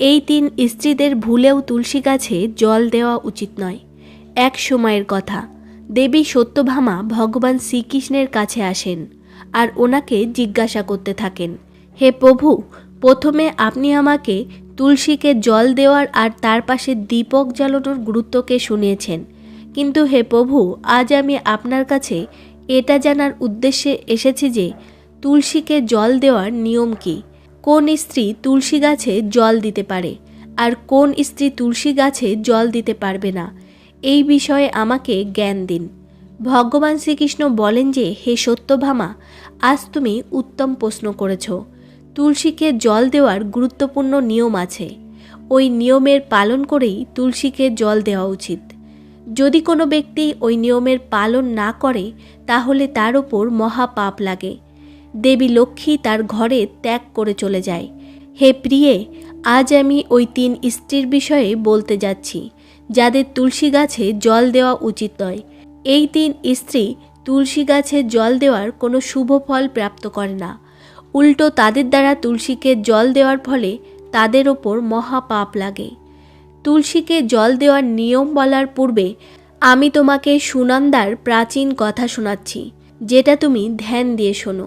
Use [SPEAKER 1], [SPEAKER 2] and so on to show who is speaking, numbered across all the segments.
[SPEAKER 1] এই তিন স্ত্রীদের ভুলেও তুলসী গাছে জল দেওয়া উচিত নয়। এক সময়ের কথা। দেবী সত্যভামা ভগবান শ্রীকৃষ্ণের কাছে আসেন আর ওনাকে জিজ্ঞাসা করতে থাকেন, হে প্রভু, প্রথমে আপনি আমাকে তুলসীকে জল দেওয়ার আর তার পাশে দীপক জ্বালানোর গুরুত্বকে শুনিয়েছেন। কিন্তু হে প্রভু, আজ আমি আপনার কাছে এটা জানার উদ্দেশ্যে এসেছি যে তুলসীকে জল দেওয়ার নিয়ম কী? কোন স্ত্রী তুলসী গাছে জল দিতে পারে আর কোন স্ত্রী তুলসী গাছে জল দিতে পারবে না? এই বিষয়ে আমাকে জ্ঞান দিন। ভগবান শ্রীকৃষ্ণ বলেন যে, হে সত্যভামা, আজ তুমি উত্তম প্রশ্ন করেছ। তুলসীকে জল দেওয়ার গুরুত্বপূর্ণ নিয়ম আছে। ওই নিয়মের পালন করেই তুলসীকে জল দেওয়া উচিত। যদি কোনো ব্যক্তি ওই নিয়মের পালন না করে, তাহলে তার ওপর মহাপাপ লাগে। দেবী লক্ষ্মী তার ঘরে ত্যাগ করে চলে যায়। হে প্রিয়ে, আজ আমি ওই তিন স্ত্রীর বিষয়ে বলতে যাচ্ছি, যাদের তুলসী গাছে জল দেওয়া উচিত নয়। এই তিন স্ত্রী তুলসী গাছে জল দেওয়ার কোনো শুভ ফল প্রাপ্ত করে না। উল্টো তাদের দ্বারা তুলসীকে জল দেওয়ার ফলে তাদের ওপর মহা পাপ লাগে। তুলসীকে জল দেওয়ার নিয়ম বলার পূর্বে আমি তোমাকে সুনন্দার প্রাচীন কথা শোনাচ্ছি, যেটা তুমি ধ্যান দিয়ে শোনো।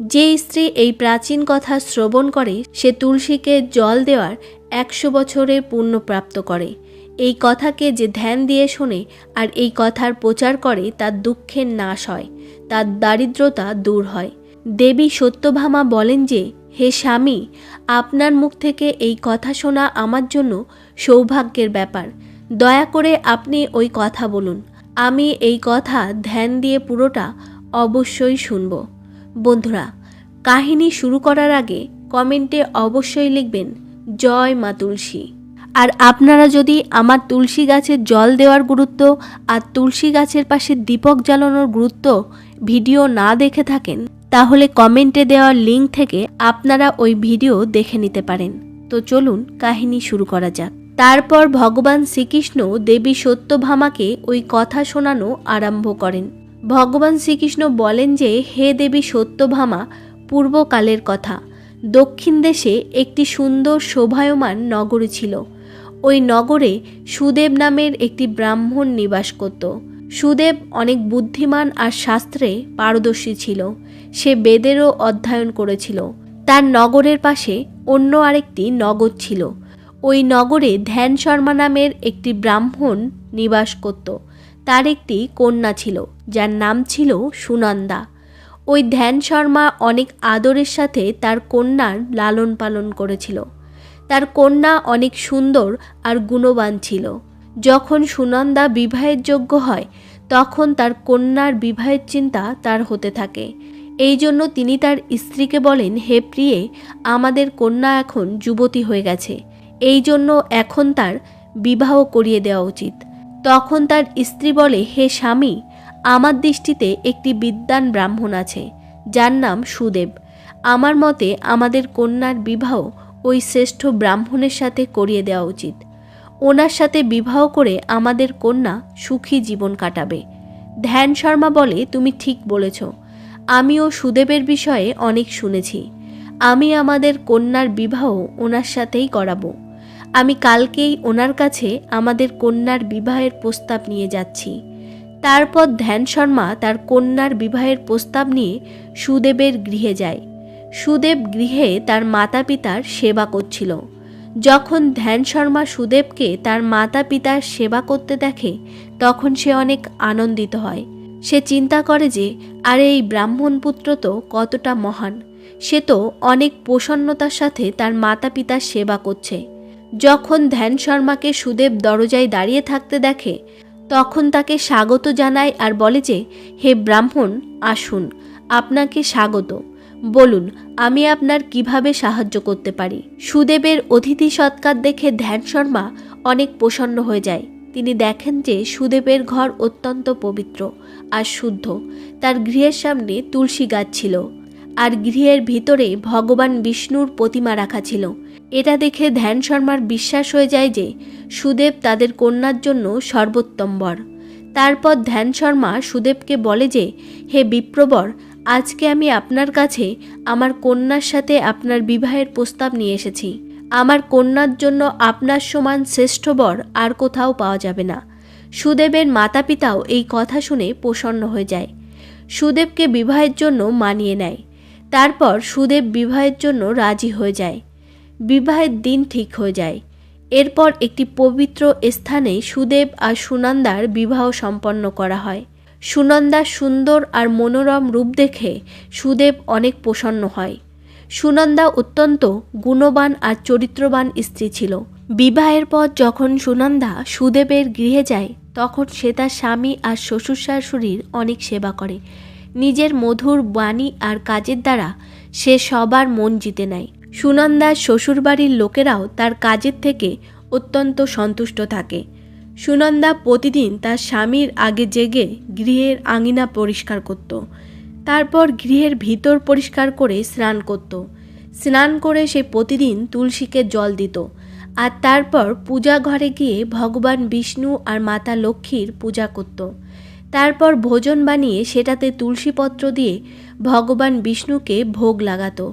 [SPEAKER 1] যে স্ত্রী এই প্রাচীন কথা শ্রবণ করে, সে তুলসীকে জল দেওয়ার একশো বছরে পুণ্য প্রাপ্ত করে। এই কথাকে যে ধ্যান দিয়ে শোনে আর এই কথার প্রচার করে, তার দুঃখের নাশ হয়, তার দারিদ্রতা দূর হয়। দেবী সত্যভামা বলেন যে, হে স্বামী, আপনার মুখ থেকে এই কথা শোনা আমার জন্য সৌভাগ্যের ব্যাপার। দয়া করে আপনি ওই কথা বলুন। আমি এই কথা ধ্যান দিয়ে পুরোটা অবশ্যই শুনব। বন্ধুরা, কাহিনী শুরু করার আগে কমেন্টে অবশ্যই লিখবেন, জয় মা তুলসী। আর আপনারা যদি আমার তুলসী গাছের জল দেওয়ার গুরুত্ব আর তুলসী গাছের পাশে দীপক জ্বালানোর গুরুত্ব ভিডিও না দেখে থাকেন, তাহলে কমেন্টে দেওয়া লিঙ্ক থেকে আপনারা ওই ভিডিও দেখে নিতে পারেন। তো চলুন কাহিনী শুরু করা যাক। তারপর ভগবান শ্রীকৃষ্ণ দেবী সত্যভামাকে ওই কথা শোনানো আরম্ভ করেন। ভগবান শ্রীকৃষ্ণ বলেন যে, হে দেবী সত্যভামা, পূর্বকালের কথা। দক্ষিণ দেশে একটি সুন্দর শোভায়মান নগর ছিল। ওই নগরে সুদেব নামের একটি ব্রাহ্মণ নিবাস করত। সুদেব অনেক বুদ্ধিমান আর শাস্ত্রে পারদর্শী ছিল। সে বেদেরও অধ্যয়ন করেছিল। তার নগরের পাশে অন্য আরেকটি নগর ছিল। ওই নগরে ধ্যান শর্মা নামের একটি ব্রাহ্মণ নিবাস করত। তার একটি কন্যা ছিল। যার নাম ছিল সুনন্দা। ওই ধ্যান শর্মা অনেক আদরের সাথে তার কন্যার লালন পালন করেছিল। তার কন্যা অনেক সুন্দর আর গুণবান ছিল। যখন সুনন্দা বিবাহের যোগ্য হয়, তখন তার কন্যার বিবাহের চিন্তা তার হতে থাকে। এই জন্য তিনি তার স্ত্রীকে বলেন, হে প্রিয়ে, আমাদের কন্যা এখন যুবতী হয়ে গেছে। এই জন্য এখন তার বিবাহ করিয়ে দেওয়া উচিত। তখন তার স্ত্রী বলে, হে স্বামী আমার দৃষ্টিতে একটি বিদ্বান ব্রাহ্মণ আছে, যার নাম সুদেব। আমার মতে আমাদের কন্যার বিবাহ ওই শ্রেষ্ঠ ব্রাহ্মণের সাথে করিয়ে দেওয়া উচিত। ওনার সাথে বিবাহ করে আমাদের কন্যা সুখী জীবন কাটাবে। ধ্যান শর্মা বলে, তুমি ঠিক বলেছ। আমিও সুদেবের বিষয়ে অনেক শুনেছি। আমি আমাদের কন্যার বিবাহ ওনার সাথেই করাবো। আমি কালকেই ওনার কাছে আমাদের কন্যার বিবাহের প্রস্তাব নিয়ে যাচ্ছি। তারপর ধ্যান শর্মা তার কন্যার বিবাহের প্রস্তাব নিয়ে সুদেবের গৃহে যায়। সুদেব গৃহে তার মাতা পিতার সেবা করছিল। যখন ধ্যান শর্মা সুদেবকে তার মাতা পিতার সেবা করতে দেখে, তখন সে অনেক আনন্দিত হয়। সে চিন্তা করে যে, আরে, এই ব্রাহ্মণ পুত্র তো কতটা মহান। সে তো অনেক প্রসন্নতার সাথে তার মাতা পিতার সেবা করছে। যখন ধ্যান শর্মাকে সুদেব দরজায় দাঁড়িয়ে থাকতে দেখে তখন তাকে স্বাগত জানায় আর বলে যে, হে ব্রাহ্মণ, আসুন, আপনাকে স্বাগত। বলুন, আমি আপনার কীভাবে সাহায্য করতে পারি? সুদেবের অতিথি সৎকার দেখে ধ্যান শর্মা অনেক প্রসন্ন হয়ে যায়। তিনি দেখেন যে সুদেবের ঘর অত্যন্ত পবিত্র আর শুদ্ধ। তার গৃহের সামনে তুলসী গাছ ছিল। আর গৃহের ভিতরে ভগবান বিষ্ণুর প্রতিমা রাখা ছিল। এটা দেখে ধ্যান শর্মার বিশ্বাস হয়ে যায় যে সুদেব তাদের কন্যার জন্য সর্বোত্তম বর তারপর ধ্যান শর্মা সুদেবকে বলে যে, হে বিপ্রবর, আজকে আমি আপনার কাছে আমার কন্যার সাথে আপনার বিবাহের প্রস্তাব নিয়ে এসেছি। আমার কন্যার জন্য আপনার সমান শ্রেষ্ঠ বর আর কোথাও পাওয়া যাবে না সুদেবের মাতা পিতাও এই কথা শুনে প্রসন্ন হয়ে যায়। সুদেবকে বিবাহের জন্য মানিয়ে নেয়। তারপর সুদেব বিবাহের জন্য রাজি হয়ে যায়। বিবাহের দিন ঠিক হয়ে যায়। এরপর একটি পবিত্র স্থানে সুদেব আর সুনন্দার বিবাহ সম্পন্ন করা হয়। সুনন্দার সুন্দর আর মনোরম রূপ দেখে সুদেব অনেক প্রসন্ন হয়। সুনন্দা অত্যন্ত গুণবান আর চরিত্রবান স্ত্রী ছিল। বিবাহের পর যখন সুনন্দা সুদেবের গৃহে যায়, তখন সে তার স্বামী আর শ্বশুর শাশুড়ির অনেক সেবা করে। নিজের মধুর বাণী আর কাজের দ্বারা সে সবার মন জিতে নেয়। সুনন্দার শ্বশুরবাড়ির লোকেরাও তার কাজের থেকে অত্যন্ত সন্তুষ্ট থাকে। সুনন্দা প্রতিদিন তার স্বামীর আগে জেগে গৃহের আঙিনা পরিষ্কার করত। তারপর গৃহের ভিতর পরিষ্কার করে স্নান করত। স্নান করে সে প্রতিদিন তুলসীকে জল দিত। আর তারপর পূজা ঘরে গিয়ে ভগবান বিষ্ণু আর মাতা লক্ষ্মীর পূজা করত। তারপর ভোজন বানিয়ে সেটাতে তুলসীপত্র দিয়ে ভগবান বিষ্ণুকে ভোগ লাগাতো।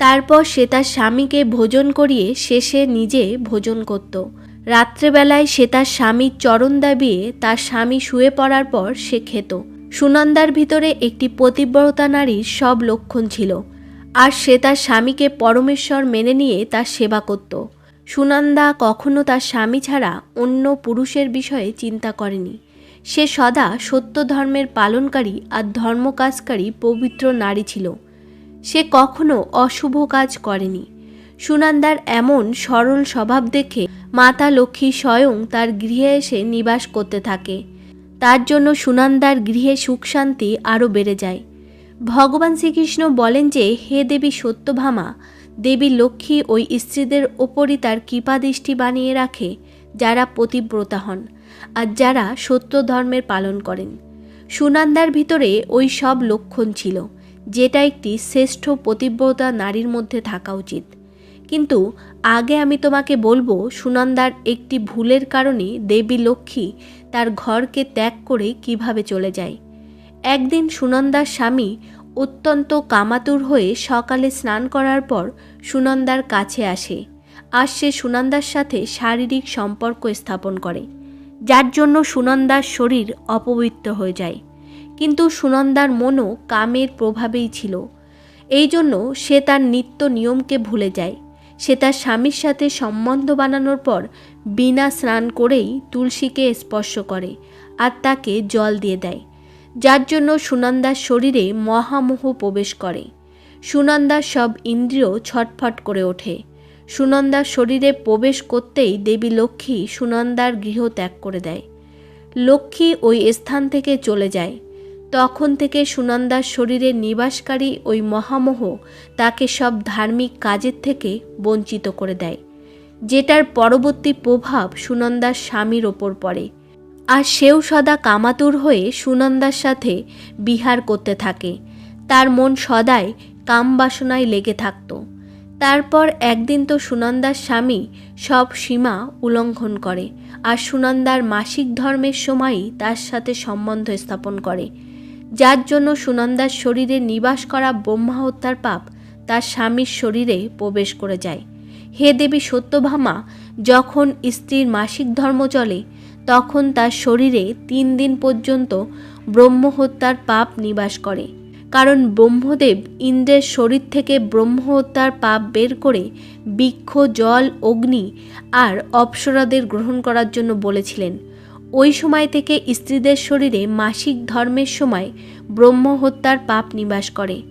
[SPEAKER 1] তারপর সে তার স্বামীকে ভোজন করিয়ে শেষে নিজে ভোজন করত। রাত্রেবেলায় সে তার স্বামীর চরণ দাবিয়ে তার স্বামী শুয়ে পড়ার পর সে খেত। সুনন্দার ভিতরে একটি পতিব্রতা নারীর সব লক্ষণ ছিল। আর সে তার স্বামীকে পরমেশ্বর মেনে নিয়ে তার সেবা করত। সুনন্দা কখনো তার স্বামী ছাড়া অন্য পুরুষের বিষয়ে চিন্তা করেনি। সে সদা সত্য ধর্মের পালনকারী আর ধর্মকাজকারী পবিত্র নারী ছিল। সে কখনো অশুভ কাজ করেনি। সুনন্দার এমন সরল স্বভাব দেখে মাতা লক্ষ্মী স্বয়ং তার গৃহে এসে নিবাস করতে থাকে। তার জন্য সুনন্দার গৃহে সুখ শান্তি আরও বেড়ে যায়। ভগবান শ্রীকৃষ্ণ বলেন যে, হে দেবী সত্যভামা, দেবী লক্ষ্মী ওই স্ত্রীদের ওপরই তার কৃপাদৃষ্টি বানিয়ে রাখে, যারা পতিব্রতা হন আর যারা সত্য ধর্মের পালন করেন। সুনন্দার ভিতরে ওই সব লক্ষণ ছিল। যেটা একটি শ্রেষ্ঠ পতিব্রতা নারীর মধ্যে থাকা উচিত। কিন্তু আগে আমি তোমাকে বলব, সুনন্দার একটি ভুলের কারণে দেবী লক্ষ্মী তার ঘরকে ত্যাগ করে কীভাবে চলে যায়। একদিন সুনন্দার স্বামী অত্যন্ত কামাতুর হয়ে সকালে স্নান করার পর সুনন্দার কাছে আসে। আর সে সুনন্দার সাথে শারীরিক সম্পর্ক স্থাপন করে, যার জন্য সুনন্দার শরীর অপবিত্র হয়ে যায়। কিন্তু সুনন্দার মনও কামের প্রভাবেই ছিল। এই জন্য সে তার নিত্য নিয়মকে ভুলে যায়। সে তার স্বামীর সাথে সম্বন্ধ বানানোর পর বিনা স্নান করেই তুলসীকে স্পর্শ করে আর তাকে জল দিয়ে দেয়, যার জন্য সুনন্দার শরীরে মহামোহ প্রবেশ করে। সুনন্দার সব ইন্দ্রিয় ছটফট করে ওঠে। সুনন্দার শরীরে প্রবেশ করতেই দেবী লক্ষ্মী সুনন্দার গৃহ ত্যাগ করে দেয়। লক্ষ্মী ওই স্থান থেকে চলে যায়। তখন থেকে সুনন্দার শরীরে নিবাসকারী ওই মহামোহ তাকে সব ধার্মিক কাজের থেকে বঞ্চিত করে দেয়। যেটার পরবর্তী প্রভাব সুনন্দার স্বামীর ওপর পড়ে। আর সেও সদা কামাতুর হয়ে সুনন্দার সাথে বিহার করতে থাকে। তার মন সদাই কামবাসনায় লেগে থাকত। তারপর একদিন তো সুনন্দার স্বামী সব সীমা উল্লঙ্ঘন করে। আর সুনন্দার মাসিক ধর্মের সময়ই তার সাথে সম্বন্ধ স্থাপন করে। যার জন্য সুনন্দার শরীরে নিবাস করা ব্রহ্মা হত্যার পাপ তার স্বামীর শরীরে প্রবেশ করে যায়। হে দেবী সত্যভামা, যখন স্ত্রীর মাসিক ধর্ম চলে, তখন তার শরীরে তিন দিন পর্যন্ত ব্রহ্মহত্যার পাপ নিবাস করে। কারণ ব্রহ্মদেব ইন্দ্রের শরীর থেকে ব্রহ্মহত্যার পাপ বের করে বৃক্ষ, জল, অগ্নি আর অপ্সরাদের গ্রহণ করার জন্য বলেছিলেন। ওই সময় থেকে স্ত্রীদের শরীরে মাসিক ধর্মের সময় ব্রহ্মহত্যার পাপ নিবাস করে।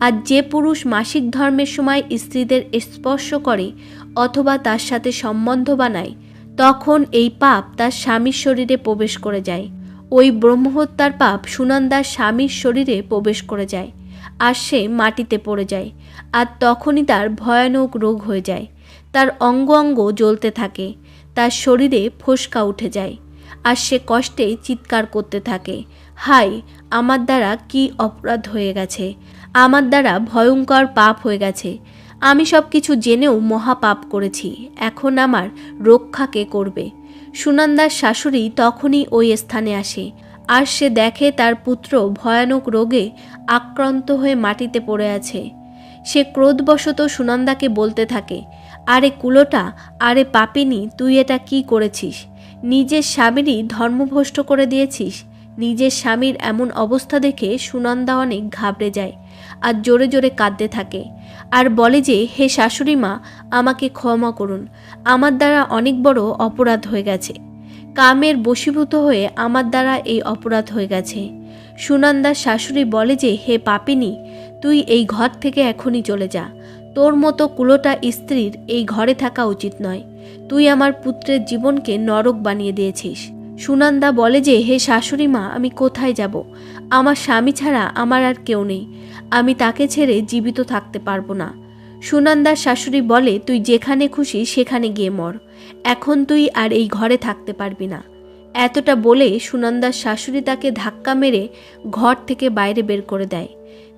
[SPEAKER 1] আর যে পুরুষ মাসিক ধর্মের সময় স্ত্রীদের স্পর্শ করে অথবা তার সাথে সম্বন্ধ বানায়, তখন এই পাপ তার স্বামীর শরীরে প্রবেশ করে যায়। ওই ব্রহ্মহত্যার পাপ সুনন্দার স্বামীর শরীরে প্রবেশ করে যায় আর সে মাটিতে পড়ে যায় আর তখনই তার ভয়ানক রোগ হয়ে যায়। তার অঙ্গ অঙ্গ জ্বলতে থাকে, তার শরীরে ফোসকা উঠে যায়। আর সে কষ্টে চিৎকার করতে থাকে। হাই আমার দ্বারা কি অপরাধ হয়ে গেছে? আমার দ্বারা ভয়ঙ্কর পাপ হয়ে গেছে। আমি সব কিছু জেনেও মহাপাপ করেছি। এখন আমার রক্ষা কে করবে? সুনন্দার শাশুড়ি তখনই ওই স্থানে আসে। আর সে দেখে তার পুত্র ভয়ানক রোগে আক্রান্ত হয়ে মাটিতে পড়ে আছে। সে ক্রোধবশত সুনন্দাকে বলতে থাকে, আরে কুলোটা, আরে পাপিনি, তুই এটা কি করেছিস? নিজের স্বামীরই ধর্মভ্রষ্ট করে দিয়েছিস। নিজের স্বামীর এমন অবস্থা দেখে সুনন্দা অনেক ঘাবড়ে যায় আর জোরে জোরে কাঁদতে থাকে। আর বলে যে, হে শাশুড়ি মা, আমাকে ক্ষমা করুন। আমার দ্বারা অনেক বড় অপরাধ হয়ে গেছে। কামের বশীভূত হয়ে আমার দ্বারা এই অপরাধ হয়ে গেছে। সুনন্দার শাশুড়ি বলে যে, হে পাপিনি, তুই এই ঘর থেকে এখনই চলে যা। তোর মতো কুলোটা স্ত্রীর এই ঘরে থাকা উচিত নয়। তুই আমার পুত্রের জীবনকে নরক বানিয়ে দিয়েছিস। সুনন্দা বলে যে, হে শাশুড়ি মা, আমি কোথায় যাব? আমার স্বামী ছাড়া আমার আর কেউ নেই। আমি তাকে ছেড়ে জীবিত থাকতে পারব না। সুনন্দার শাশুড়ি বলে, তুই যেখানে খুশি সেখানে গিয়ে মর। এখন তুই আর এই ঘরে থাকতে পারবি না। এতটা বলে সুনন্দার শাশুড়ি তাকে ধাক্কা মেরে ঘর থেকে বাইরে বের করে দেয়।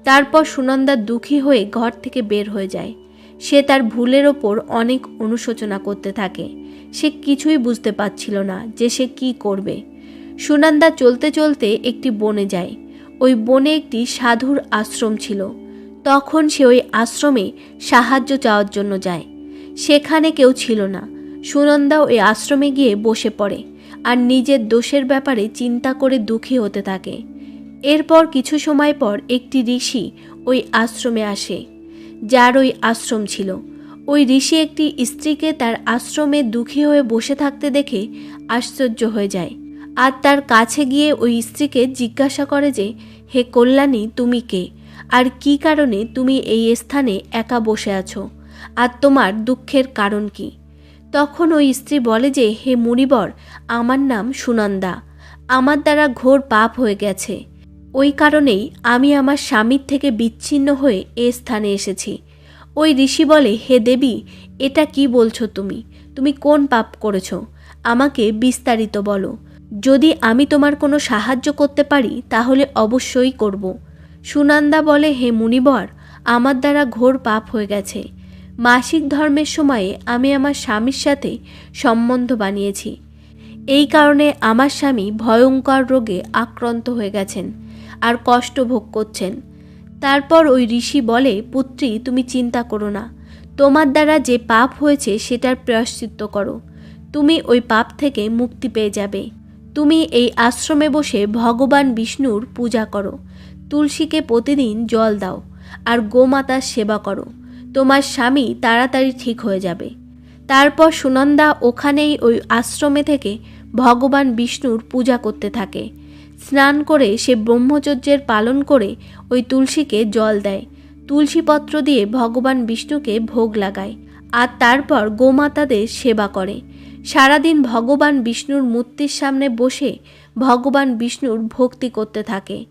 [SPEAKER 1] তারপর সুনন্দা দুঃখী হয়ে ঘর থেকে বের হয়ে যায়। সে তার ভুলের ওপর অনেক অনুশোচনা করতে থাকে। সে কিছুই বুঝতে পারছিল না যে সে কি করবে। সুনন্দা চলতে চলতে একটি বনে যায়। ওই বনে একটি সাধুর আশ্রম ছিল। তখন সে ওই আশ্রমে সাহায্য চাওয়ার জন্য যায়। সেখানে কেউ ছিল না। সুনন্দা ওই আশ্রমে গিয়ে বসে পড়ে আর নিজের দোষের ব্যাপারে চিন্তা করে দুঃখী হতে থাকে। এরপর কিছু সময় পর একটি ঋষি ওই আশ্রমে আসে, যার ওই আশ্রম ছিল। ওই ঋষি একটি স্ত্রীকে তার আশ্রমে দুঃখী হয়ে বসে থাকতে দেখে আশ্চর্য হয়ে যায় আর তার কাছে গিয়ে ওই স্ত্রীকে জিজ্ঞাসা করে যে, হে কল্যাণী, তুমি কে? আর কি কারণে তুমি এই স্থানে একা বসে আছো? আর তোমার দুঃখের কারণ কি? তখন ওই স্ত্রী বলে যে, হে মুনিবর, আমার নাম সুনন্দা। আমার দ্বারা ঘোর পাপ হয়ে গেছে। ওই কারণেই আমি আমার স্বামীর থেকে বিচ্ছিন্ন হয়ে এ স্থানে এসেছি। ওই ঋষি বলে, হে দেবী, এটা কি বলছো তুমি? তুমি কোন পাপ করেছ? আমাকে বিস্তারিত বলো। যদি আমি তোমার কোনো সাহায্য করতে পারি, তাহলে অবশ্যই করব সুনন্দা বলে, হে মুনিবর, আমার দ্বারা ঘোর পাপ হয়ে গেছে। মাসিক ধর্মের সময়ে আমি আমার স্বামীর সাথে সম্বন্ধ বানিয়েছি। এই কারণে আমার স্বামী ভয়ঙ্কর রোগে আক্রান্ত হয়ে গেছেন। আর কষ্ট ভোগ করছেন। তারপর ওই ঋষি বলে, পুত্রী, তুমি চিন্তা করো না। তোমার দ্বারা যে পাপ হয়েছে সেটার প্রায়শ্চিত্ত করো। তুমি ওই পাপ থেকে মুক্তি পেয়ে যাবে। তুমি এই আশ্রমে বসে ভগবান বিষ্ণুর পূজা করো। তুলসীকে প্রতিদিন জল দাও আর গোমাতার সেবা করো। তোমার স্বামী তাড়াতাড়ি ঠিক হয়ে যাবে। তারপর সুনন্দা ওখানেই ওই আশ্রমে থেকে ভগবান বিষ্ণুর পূজা করতে থাকে। স্নান করে সে ব্রহ্মচর্যের পালন করে ওই তুলসীকে জল দেয়। তুলসীপত্র দিয়ে ভগবান বিষ্ণুকে ভোগ লাগায় আর তারপর গোমাতাদের সেবা করে। সারাদিন ভগবান বিষ্ণুর মূর্তির সামনে বসে ভগবান বিষ্ণুর ভক্তি করতে থাকে।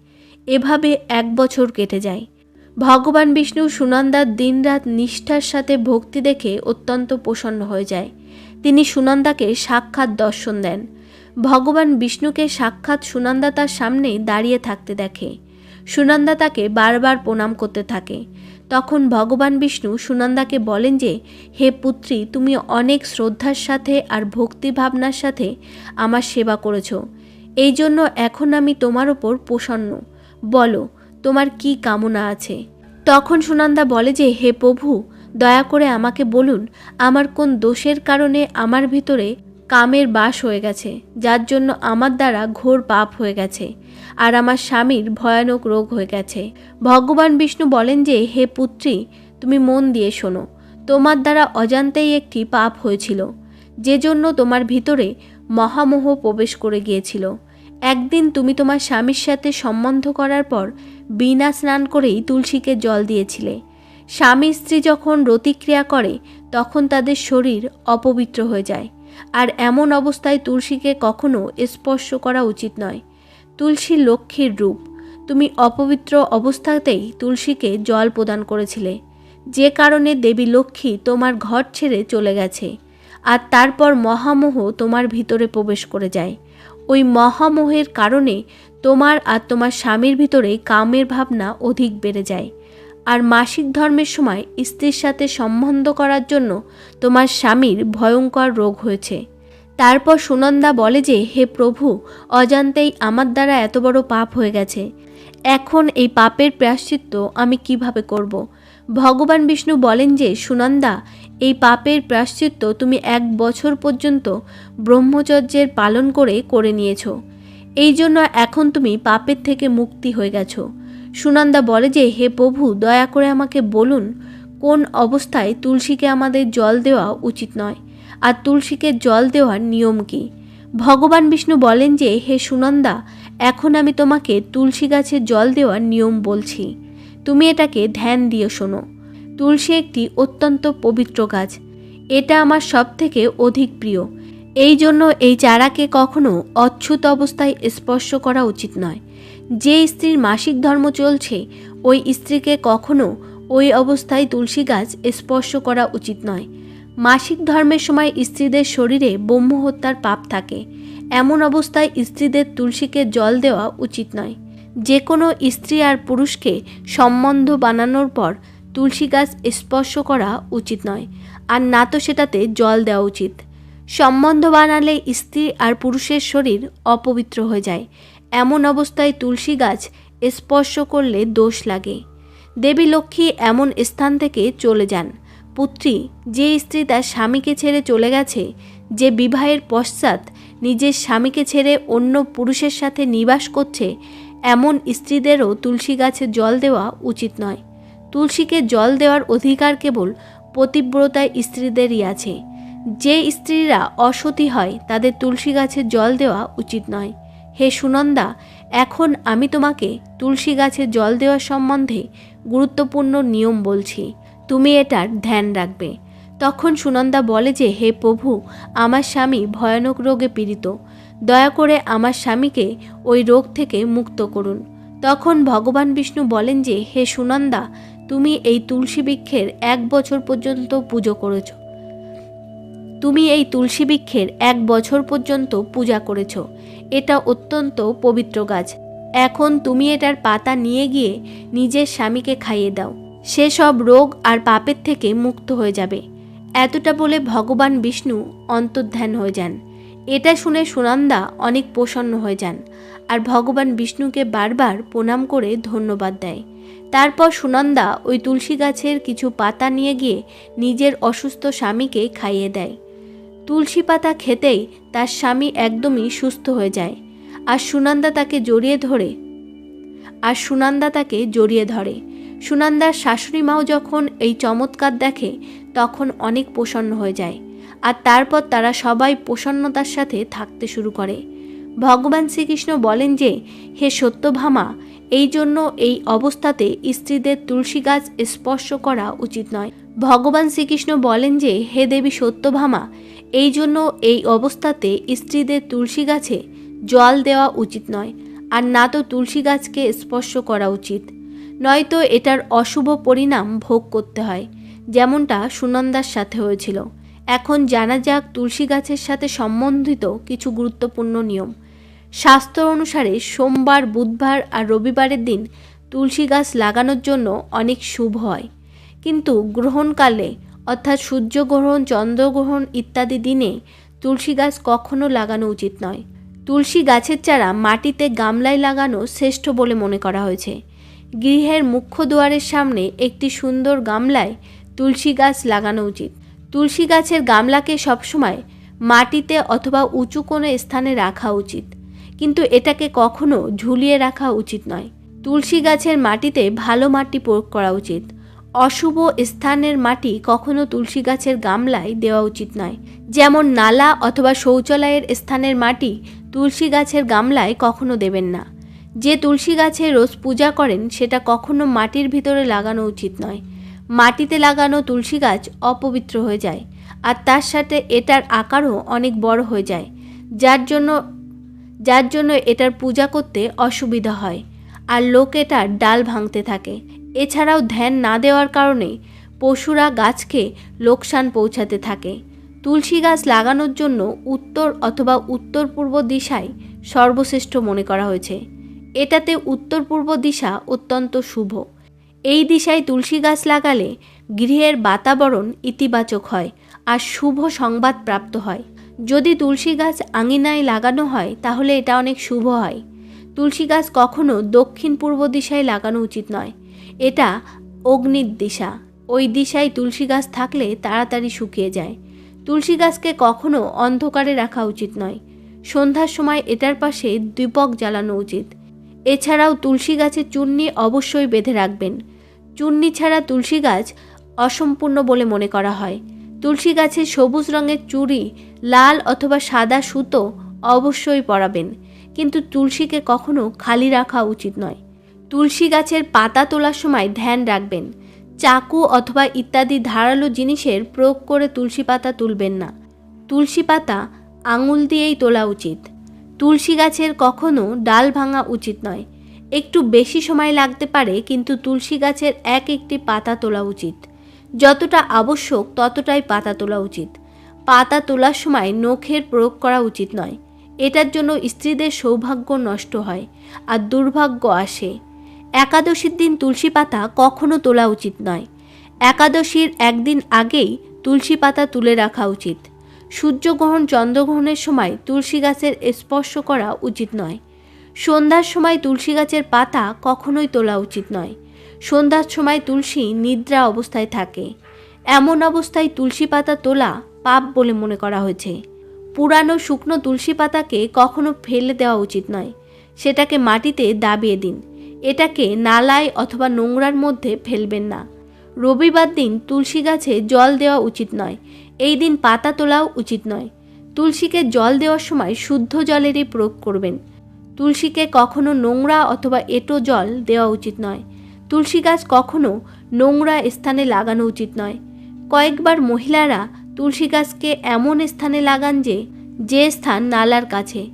[SPEAKER 1] এভাবে এক বছর কেটে যায়। ভগবান বিষ্ণু সুনন্দার দিনরাত নিষ্ঠার সাথে ভক্তি দেখে অত্যন্ত প্রসন্ন হয়ে যায়। তিনি সুনন্দাকে সাক্ষাৎ দর্শন দেন। ভগবান বিষ্ণুকে সাক্ষাৎ সুনন্দা তার সামনে দাঁড়িয়ে থাকতে দেখে। সুনন্দা তাকে বারবার প্রণাম করতে থাকে। তখন ভগবান বিষ্ণু সুনন্দাকে বলেন যে, হে পুত্রী, তুমি অনেক শ্রদ্ধার সাথে আর ভক্তি ভাবনার সাথে আমার সেবা করেছ। এই জন্য এখন আমি তোমার ওপর প্রসন্ন। বলো, তোমার কি কামনা আছে? তখন সুনন্দা বলে যে, হে প্রভু, দয়া করে আমাকে বলুন, আমার কোন দোষের কারণে আমার ভিতরে কামের বাস হয়ে গেছে, যার জন্য আমার দ্বারা ঘোর পাপ হয়ে গেছে আর আমার স্বামীর ভয়ানক রোগ হয়ে গেছে। ভগবান বিষ্ণু বলেন যে, হে পুত্রী, তুমি মন দিয়ে শোনো, তোমার দ্বারা অজান্তেই একটি পাপ হয়েছিল, যে জন্য তোমার ভিতরে মহামোহ প্রবেশ করে গিয়েছিল। একদিন তুমি তোমার স্বামীর সাথে সম্বন্ধ করার পর বিনা স্নান করেই তুলসীকে জল দিয়েছিলে। স্বামী স্ত্রী যখন রতিক্রিয়া করে, তখন তাদের শরীর অপবিত্র হয়ে যায়। আর এমন অবস্থায় তুলসীকে কখনো স্পর্শ করা উচিত নয়। তুলসী লক্ষ্মীর রূপ। তুমি অপবিত্র অবস্থাতেই তুলসীকে জল প্রদান করেছিলে। যে কারণে দেবী লক্ষ্মী তোমার ঘর ছেড়ে চলে গেছে। আর তারপর মহামোহ তোমার ভিতরে প্রবেশ করে যায়। ওই মহামোহের কারণে তোমার আর তোমার স্বামীর ভিতরে কামের ভাবনা অধিক বেড়ে যায়। আর মাসিক ধর্মের সময় স্ত্রীর সাথে সম্বন্ধ করার জন্য তোমার স্বামীর ভয়ঙ্কর রোগ হয়েছে। তারপর সুনন্দা বলে যে, হে প্রভু, অজান্তেই আমার দ্বারা এত বড় পাপ হয়ে গেছে। এখন এই পাপের প্রায়শ্চিত্ত আমি কীভাবে করব। ভগবান বিষ্ণু বলেন যে, সুনন্দা, এই পাপের প্রাশ্চিত্য তুমি এক বছর পর্যন্ত ব্রহ্মচর্যের পালন করে করে নিয়েছো। এই জন্য এখন তুমি পাপের থেকে মুক্তি হয়ে গেছো। সুনন্দা বলে যে, হে প্রভু, দয়া করে আমাকে বলুন, কোন অবস্থায় তুলসীকে আমাদের জল দেওয়া উচিত নয়? আর তুলসীকে জল দেওয়ার নিয়ম কি? ভগবান বিষ্ণু বলেন যে, হে সুনন্দা, এখন আমি তোমাকে তুলসী গাছের জল দেওয়ার নিয়ম বলছি। তুমি এটাকে ধ্যান দিয়ে শোনো। তুলসী একটি অত্যন্ত পবিত্র গাছ। এটা আমার সব থেকে অধিক প্রিয়। এই জন্য এই চারাকে কখনো অচ্ছুত অবস্থায় স্পর্শ করা উচিত নয়। যে স্ত্রীর মাসিক ধর্ম চলছে, ওই স্ত্রীকে কখনো ওই অবস্থায় তুলসী গাছ স্পর্শ করা উচিত নয়। মাসিক ধর্মের সময় স্ত্রীদের শরীরে ব্রহ্ম হত্যার পাপ থাকে। এমন অবস্থায় স্ত্রীদের তুলসীকে জল দেওয়া উচিত নয়। যে কোনো স্ত্রী আর পুরুষকে সম্বন্ধ বানানোর পর তুলসী গাছ স্পর্শ করা উচিত নয়, আর না তো সেটাতে জল দেওয়া উচিত। সম্বন্ধ বানালে স্ত্রী আর পুরুষের শরীর অপবিত্র হয়ে যায়। এমন অবস্থায় তুলসী গাছ স্পর্শ করলে দোষ লাগে। দেবী লক্ষ্মী এমন স্থান থেকে চলে যান। পুত্রী, যে স্ত্রী তার স্বামীকে ছেড়ে চলে গেছে, যে বিবাহের পশ্চাৎ নিজের স্বামীকে ছেড়ে অন্য পুরুষের সাথে নিবাস করছে, এমন স্ত্রীদেরও তুলসী গাছে জল দেওয়া উচিত নয়। তুলসীকে জল দেওয়ার অধিকার কেবল পতিব্রতায় স্ত্রীদেরই আছে। যে স্ত্রীরা অসতী হয়, তাদের তুলসী গাছে জল দেওয়া উচিত নয়। হে সুনন্দা, এখন আমি তোমাকে তুলসী গাছে জল দেওয়ার সম্বন্ধে গুরুত্বপূর্ণ নিয়ম বলছি। তুমি এটার ধ্যান রাখবে। তখন সুনন্দা বলে যে, হে প্রভু, আমার স্বামী ভয়ানক রোগে পীড়িত। দয়া করে আমার স্বামীকে ওই রোগ থেকে মুক্ত করুন। তখন ভগবান বিষ্ণু বলেন যে, হে সুনন্দা, তুমি এই তুলসী বৃক্ষের এক বছর পর্যন্ত পুজো করেছ। তুমি এই তুলসী বৃক্ষের এক বছর পর্যন্ত পূজা করেছ। এটা অত্যন্ত পবিত্র গাছ। এখন তুমি এটার পাতা নিয়ে গিয়ে নিজের স্বামীকে খাইয়ে দাও। সে সব রোগ আর পাপের থেকে মুক্ত হয়ে যাবে। এতটা বলে ভগবান বিষ্ণু অন্তর্ধ্যান হয়ে যান। এটা শুনে সুনন্দা অনেক প্রসন্ন হয়ে যান আর ভগবান বিষ্ণুকে বারবার প্রণাম করে ধন্যবাদ দেয়। তারপর সুনন্দা ওই তুলসী গাছের কিছু পাতা নিয়ে গিয়ে নিজের অসুস্থ স্বামীকে খাইয়ে দেয়। তুলসী পাতা খেতেই তার স্বামী একদমই সুস্থ হয়ে যায়। আর সুনান্দা তাকে জড়িয়ে ধরে। আর সুনান্দা তাকে জড়িয়ে ধরে। সুনান্দার শাশুড়ি মাও যখন এই চমৎকার দেখে, তখন অনেক প্রসন্ন হয়ে যায়। আর তারপর তারা সবাই প্রসন্নতার সাথে থাকতে শুরু করে। ভগবান শ্রীকৃষ্ণ বলেন যে, হে সত্যভামা, এই জন্য এই অবস্থাতে স্ত্রীদের তুলসী গাছ স্পর্শ করা উচিত নয়। ভগবান শ্রীকৃষ্ণ বলেন যে, হে দেবী সত্যভামা, এই জন্য এই অবস্থাতে স্ত্রীদের তুলসী গাছে জল দেওয়া উচিত নয়, আর না তো তুলসী গাছকে স্পর্শ করা উচিত। নয়তো এটার অশুভ পরিণাম ভোগ করতে হয়। যেমনটা সুনন্দার সাথে হয়েছিল। এখন জানা যাক তুলসী গাছের সাথে সম্বন্ধিত কিছু গুরুত্বপূর্ণ নিয়ম। শাস্ত্র অনুসারে সোমবার, বুধবার আর রবিবারের দিন তুলসী গাছ লাগানোর জন্য অনেক শুভ হয়। কিন্তু গ্রহণকালে, অর্থাৎ সূর্যগ্রহণ, চন্দ্রগ্রহণ ইত্যাদি দিনে তুলসী গাছ কখনো লাগানো উচিত নয়। তুলসী গাছের চারা মাটিতে গামলায় লাগানো শ্রেষ্ঠ বলে মনে করা হয়েছে। গৃহের মুখ্য দুয়ারের সামনে একটি সুন্দর গামলায় তুলসী গাছ লাগানো উচিত। তুলসী গাছের গামলাকে সবসময় মাটিতে অথবা উঁচু কোনো স্থানে রাখা উচিত। কিন্তু এটাকে কখনো ঝুলিয়ে রাখা উচিত নয়। তুলসী গাছের মাটিতে ভালো মাটি প্রয়োগ করা উচিত। অশুভ স্থানের মাটি কখনো তুলসী গাছের গামলায় দেওয়া উচিত নয়। যেমন নালা অথবা শৌচালয়ের স্থানের মাটি তুলসী গাছের গামলায় কখনো দেবেন না। যে তুলসী গাছে রোজ পূজা করেন, সেটা কখনো মাটির ভিতরে লাগানো উচিত নয়। মাটিতে লাগানো তুলসী গাছ অপবিত্র হয়ে যায়, আর তার সাথে এটার আকারও অনেক বড় হয়ে যায়, যার জন্য যার জন্য এটার পূজা করতে অসুবিধা হয়। আর লোক এটার ডাল ভাঙতে থাকে। এছাড়াও ধ্যান না দেওয়ার কারণে পশুরা গাছকে লোকসান পৌঁছাতে থাকে। তুলসী গাছ লাগানোর জন্য উত্তর অথবা উত্তর পূর্ব দিশায় সর্বশ্রেষ্ঠ মনে করা হয়েছে। এটাতে উত্তর পূর্ব দিশা অত্যন্ত শুভ। এই দিশায় তুলসী গাছ লাগালে গৃহের বাতাবরণ ইতিবাচক হয় আর শুভ সংবাদ প্রাপ্ত হয়। যদি তুলসী গাছ আঙিনায় লাগানো হয়, তাহলে এটা অনেক শুভ হয়। তুলসী গাছ কখনো দক্ষিণ পূর্ব দিশায় লাগানো উচিত নয়। এটা অগ্নির দিশা। ওই দিশায় তুলসী গাছ থাকলে তাড়াতাড়ি শুকিয়ে যায়। তুলসী গাছকে কখনো অন্ধকারে রাখা উচিত নয়। সন্ধ্যার সময় এটার পাশে দীপক জ্বালানো উচিত। এছাড়াও তুলসী গাছের চূর্ণি অবশ্যই বেঁধে রাখবেন। চূর্ণি ছাড়া তুলসী গাছ অসম্পূর্ণ বলে মনে করা হয়। তুলসী গাছের সবুজ রঙের চুড়ি, লাল অথবা সাদা সুতো অবশ্যই পরাবেন। কিন্তু তুলসীকে কখনো খালি রাখা উচিত নয়। তুলসী গাছের পাতা তোলার সময় ধ্যান রাখবেন। চাকু অথবা ইত্যাদি ধারালো জিনিসের প্রয়োগ করে তুলসী পাতা তুলবেন না। তুলসী পাতা আঙুল দিয়েই তোলা উচিত। তুলসী গাছের কখনো ডাল ভাঙা উচিত নয়। একটু বেশি সময় লাগতে পারে, কিন্তু তুলসী গাছের এক একটি পাতা তোলা উচিত। যতটা আবশ্যক ততটাই পাতা তোলা উচিত। পাতা তোলার সময় নখের প্রয়োগ করা উচিত নয়। এটার জন্য স্ত্রীদের সৌভাগ্য নষ্ট হয় আর দুর্ভাগ্য আসে। একাদশীর দিন তুলসী পাতা কখনো তোলা উচিত নয়। একাদশীর একদিন আগেই তুলসী পাতা তুলে রাখা উচিত। সূর্যগ্রহণ চন্দ্রগ্রহণের সময় তুলসী গাছের স্পর্শ করা উচিত নয়। সন্ধ্যার সময় তুলসী গাছের পাতা কখনোই তোলা উচিত নয়। সন্ধ্যার সময় তুলসী নিদ্রা অবস্থায় থাকে। এমন অবস্থায় তুলসী পাতা তোলা পাপ বলে মনে করা হয়েছে। পুরানো শুকনো তুলসী পাতাকে কখনো ফেলে দেওয়া উচিত নয়। সেটাকে মাটিতে দাবিয়ে দিন। এটাকে নালায় অথবা নোংরার মধ্যে ফেলবেন না। রবিবার দিন তুলসী গাছে জল দেওয়া উচিত নয়। এই দিন পাতা তোলাও উচিত নয়। তুলসীকে জল দেওয়ার সময় শুদ্ধ জলেরই প্রয়োগ করবেন। তুলসীকে কখনো নোংরা অথবা এঁটো জল দেওয়া উচিত নয়। তুলসী গাছ কখনো নোংরা স্থানে লাগানো উচিত নয়। কয়েকবার মহিলারা তুলসী গাছকে এমন স্থানে লাগান যে যে স্থান নালার কাছে,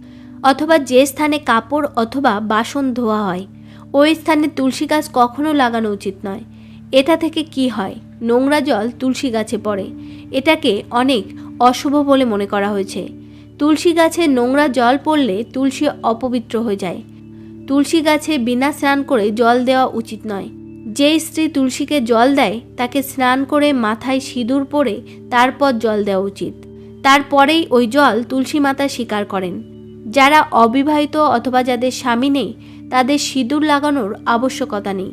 [SPEAKER 1] অথবা যে স্থানে কাপড় অথবা বাসন ধোয়া হয়। ওই স্থানে তুলসী গাছ কখনো লাগানো উচিত নয়। এটা থেকে কি হয়? নোংরা জল তুলসী গাছে পড়ে। এটাকে অনেক অশুভ বলে মনে করা হয়েছে। তুলসী গাছে নোংরা জল পড়লে তুলসী অপবিত্র হয়ে যায়। তুলসী গাছে বিনা স্নান করে জল দেওয়া উচিত নয়। যে স্ত্রী তুলসীকে জল দেয়, তাকে স্নান করে মাথায় সিঁদুর পরে তারপর জল দেওয়া উচিত। তারপরেই ওই জল তুলসী মাতা স্বীকার করেন। যারা অবিবাহিত অথবা যাদের স্বামী নেই, তাদের সিঁদুর লাগানোর আবশ্যকতা নেই।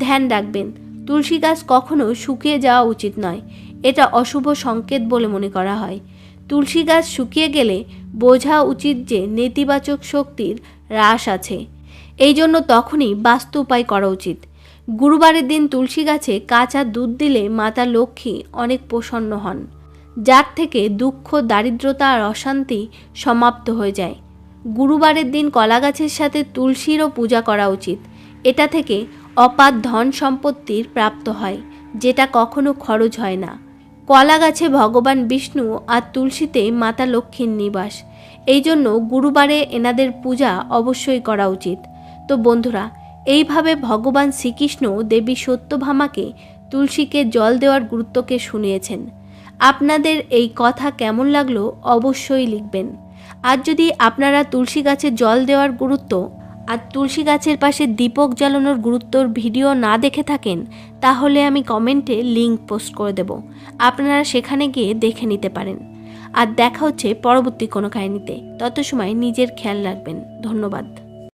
[SPEAKER 1] ধ্যান রাখবেন, তুলসী গাছ কখনো শুকিয়ে যাওয়া উচিত নয়। এটা অশুভ সংকেত বলে মনে করা হয়। তুলসী গাছ শুকিয়ে গেলে বোঝা উচিত যে নেতিবাচক শক্তির হ্রাস আছে। এই জন্য তখনই বাস্তু উপায় করা উচিত। গুরুবারের দিন তুলসী গাছে কাঁচা দুধ দিলে মাতা লক্ষ্মী অনেক প্রসন্ন হন, যার থেকে দুঃখ, দারিদ্রতা আর অশান্তি সমাপ্ত হয়ে যায়। গুরুবারের দিন কলা গাছের সাথে তুলসীরও পূজা করা উচিত। এটা থেকে অপার ধন সম্পত্তির প্রাপ্ত হয়, যেটা কখনো খরচ হয় না। কলা গাছে ভগবান বিষ্ণু আর তুলসীতে মাতা লক্ষ্মীর নিবাস। এই জন্য গুরুবারে এনাদের পূজা অবশ্যই করা উচিত। তো বন্ধুরা, এইভাবে ভগবান শ্রীকৃষ্ণ দেবী সত্যভামাকে তুলসীকে জল দেওয়ার গুরুত্বকে শুনিয়েছেন। আপনাদের এই কথা কেমন লাগল অবশ্যই লিখবেন। আর যদি আপনারা তুলসী গাছে জল দেওয়ার গুরুত্ব আর তুলসী গাছের পাশে দীপক জ্বালানোর গুরুত্বর ভিডিও না দেখে থাকেন, তাহলে আমি কমেন্টে লিংক পোস্ট করে দেব। আপনারা সেখানে গিয়ে দেখে নিতে পারেন। আর দেখা হচ্ছে পরবর্তী কোনো কাহিনীতে। তত সময় নিজের খেয়াল রাখবেন। ধন্যবাদ।